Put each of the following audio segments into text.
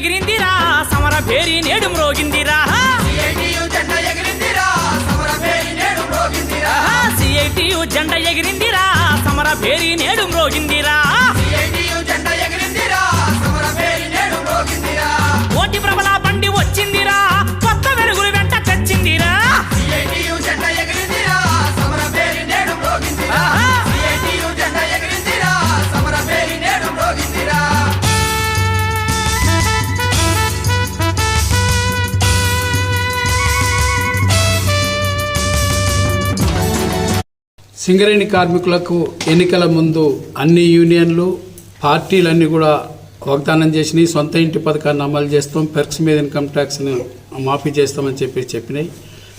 ఎగిరిందిరా సమర పేరి నేడు మ్రోగిందిరా. సిఐటియు జెండా ఎగిరిందిరా సమర పేరి నేడు మ్రోగిందిరా. సిఐటియు జెండా సింగరేణి కార్మికులకు ఎన్నికల ముందు అన్ని యూనియన్లు పార్టీలన్నీ కూడా వాగ్దానం చేసినాయి. సొంత ఇంటి పథకాన్ని అమలు చేస్తాం. పెర్క్స్ మీద ఇన్కమ్ ట్యాక్స్ని మాఫీ చేస్తామని చెప్పి చెప్పినాయి.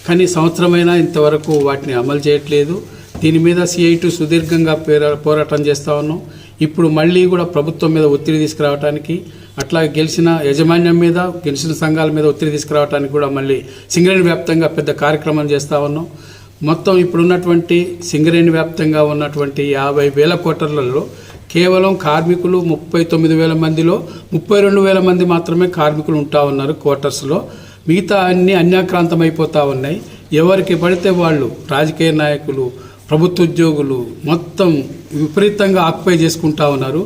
కానీ సంవత్సరమైనా ఇంతవరకు వాటిని అమలు చేయట్లేదు. దీని మీద సిఐటు సుదీర్ఘంగా పేర- పోరాటం చేస్తూ ఉన్నాం. ఇప్పుడు మళ్ళీ కూడా ప్రభుత్వం మీద ఒత్తిడి తీసుకురావడానికి అట్లా గెలిచిన యాజమాన్యం మీద గెలిచిన సంఘాల మీద ఒత్తిడి తీసుకురావడానికి కూడా మళ్ళీ సింగరేణి వ్యాప్తంగా పెద్ద కార్యక్రమం చేస్తూ ఉన్నాం. మొత్తం ఇప్పుడున్నటువంటి సింగరేణి వ్యాప్తంగా ఉన్నటువంటి యాభై వేల కోటర్లలో కేవలం కార్మికులు ముప్పై తొమ్మిది వేల మందిలో ముప్పై రెండు వేల మంది మాత్రమే కార్మికులు ఉంటా ఉన్నారు క్వార్టర్స్లో మిగతా అన్ని అన్యాక్రాంతం అయిపోతూ ఉన్నాయి. ఎవరికి పడితే వాళ్ళు రాజకీయ నాయకులు ప్రభుత్వ ఉద్యోగులు మొత్తం విపరీతంగా ఆక్యుపై చేసుకుంటా ఉన్నారు.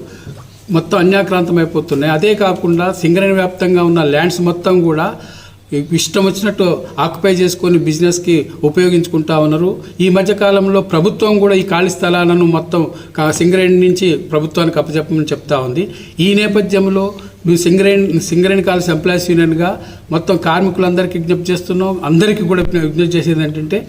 మొత్తం అన్యాక్రాంతం అయిపోతున్నాయి అదే కాకుండా సింగరేణి వ్యాప్తంగా ఉన్న ల్యాండ్స్ మొత్తం కూడా ఇష్టం వచ్చినట్టు ఆక్యుపై చేసుకొని బిజినెస్కి ఉపయోగించుకుంటా ఉన్నారు. ఈ మధ్య కాలంలో ప్రభుత్వం కూడా ఈ ఖాళీ స్థలాలను మొత్తం కా- సింగరేణి నుంచి ప్రభుత్వానికి అప్పచెప్పమని చెప్తా ఉంది. ఈ నేపథ్యంలో మేము సింగరేణి సింగరేణి కాలేజ్ ఎంప్లాయీస్ యూనియన్గా మొత్తం కార్మికులందరికీ విజ్ఞప్తి చేస్తున్నాం. అందరికీ కూడా విజ్ఞప్తి చేసేది ఏంటంటే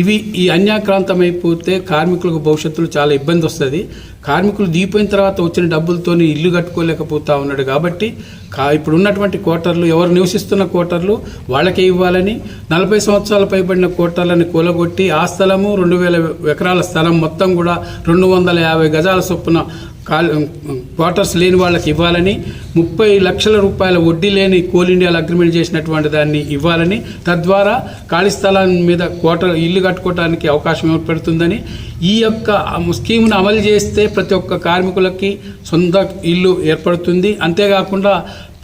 ఇవి ఈ అన్యాక్రాంతం అయిపోతే కార్మికులకు భవిష్యత్తులో చాలా ఇబ్బంది వస్తుంది. కార్మికులు దిగిపోయిన తర్వాత వచ్చిన డబ్బులతో ఇల్లు కట్టుకోలేకపోతా ఉన్నాడు కాబట్టి కా ఇప్పుడు ఉన్నటువంటి కోటర్లు ఎవరు నివసిస్తున్న కోటర్లు వాళ్ళకే ఇవ్వాలని నలభై సంవత్సరాల పైబడిన క్వార్టర్లను కూలగొట్టి ఆ స్థలము రెండు వేల ఎకరాల స్థలం మొత్తం కూడా రెండు వందల యాభై గజాల చొప్పున కాల్ క్వార్టర్స్ లేని వాళ్ళకి ఇవ్వాలని ముప్పై లక్షల రూపాయల వడ్డీ లేని కోల్ ఇండియాలో అగ్రిమెంట్ చేసినటువంటి దాన్ని ఇవ్వాలని తద్వారా ఖాళీ స్థలం మీద క్వార్టర్ ఇల్లు కట్టుకోవడానికి అవకాశం ఏర్పడుతుందని ఈ యొక్క స్కీమ్ను అమలు చేస్తే ప్రతి ఒక్క కార్మికులకి సొంత ఇల్లు ఏర్పడుతుంది. అంతేకాకుండా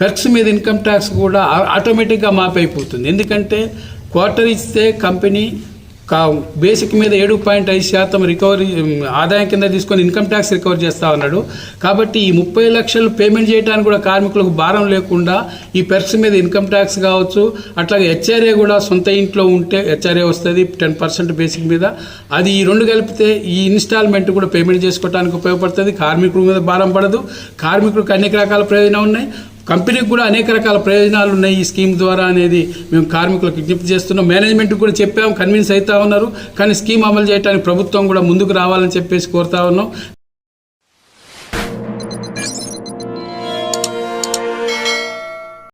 పెర్క్స్ మీద ఇన్కమ్ ట్యాక్స్ కూడా ఆటోమేటిక్గా మాపైపోతుంది. అయిపోతుంది ఎందుకంటే క్వార్టర్ ఇస్తే కంపెనీ బేసిక్ మీద ఏడు పాయింట్ ఐదు శాతం రికవరీ ఆదాయం కింద తీసుకొని ఇన్కమ్ ట్యాక్స్ రికవర్ చేస్తా ఉన్నాడు. కాబట్టి ఈ ముప్పై లక్షలు పేమెంట్ చేయడానికి కూడా కార్మికులకు భారం లేకుండా ఈ పెర్స్ మీద ఇన్కమ్ ట్యాక్స్ కావచ్చు అట్లాగే హెచ్ఆర్ఏ కూడా సొంత ఇంట్లో ఉంటే హెచ్ఆర్ఏ వస్తుంది టెన్ పర్సెంట్ బేసిక్ మీద. అది ఈ రెండు కలిపితే ఈ ఇన్స్టాల్మెంట్ కూడా పేమెంట్ చేసుకోవడానికి ఉపయోగపడుతుంది. కార్మికుల మీద భారం పడదు. కార్మికులకు అనేక రకాల ప్రయోజనం ఉన్నాయి. కంపెనీకి కూడా అనేక రకాల ప్రయోజనాలు ఉన్నాయి ఈ స్కీమ్ ద్వారా అనేది మేము కార్మికులకు విజ్ఞప్తి చేస్తున్నాం. మేనేజ్మెంట్ కూడా చెప్పాము కన్విన్స్ అవుతా ఉన్నారు. కానీ స్కీమ్ అమలు చేయడానికి ప్రభుత్వం కూడా ముందుకు రావాలని చెప్పేసి కోరుతా ఉన్నాం.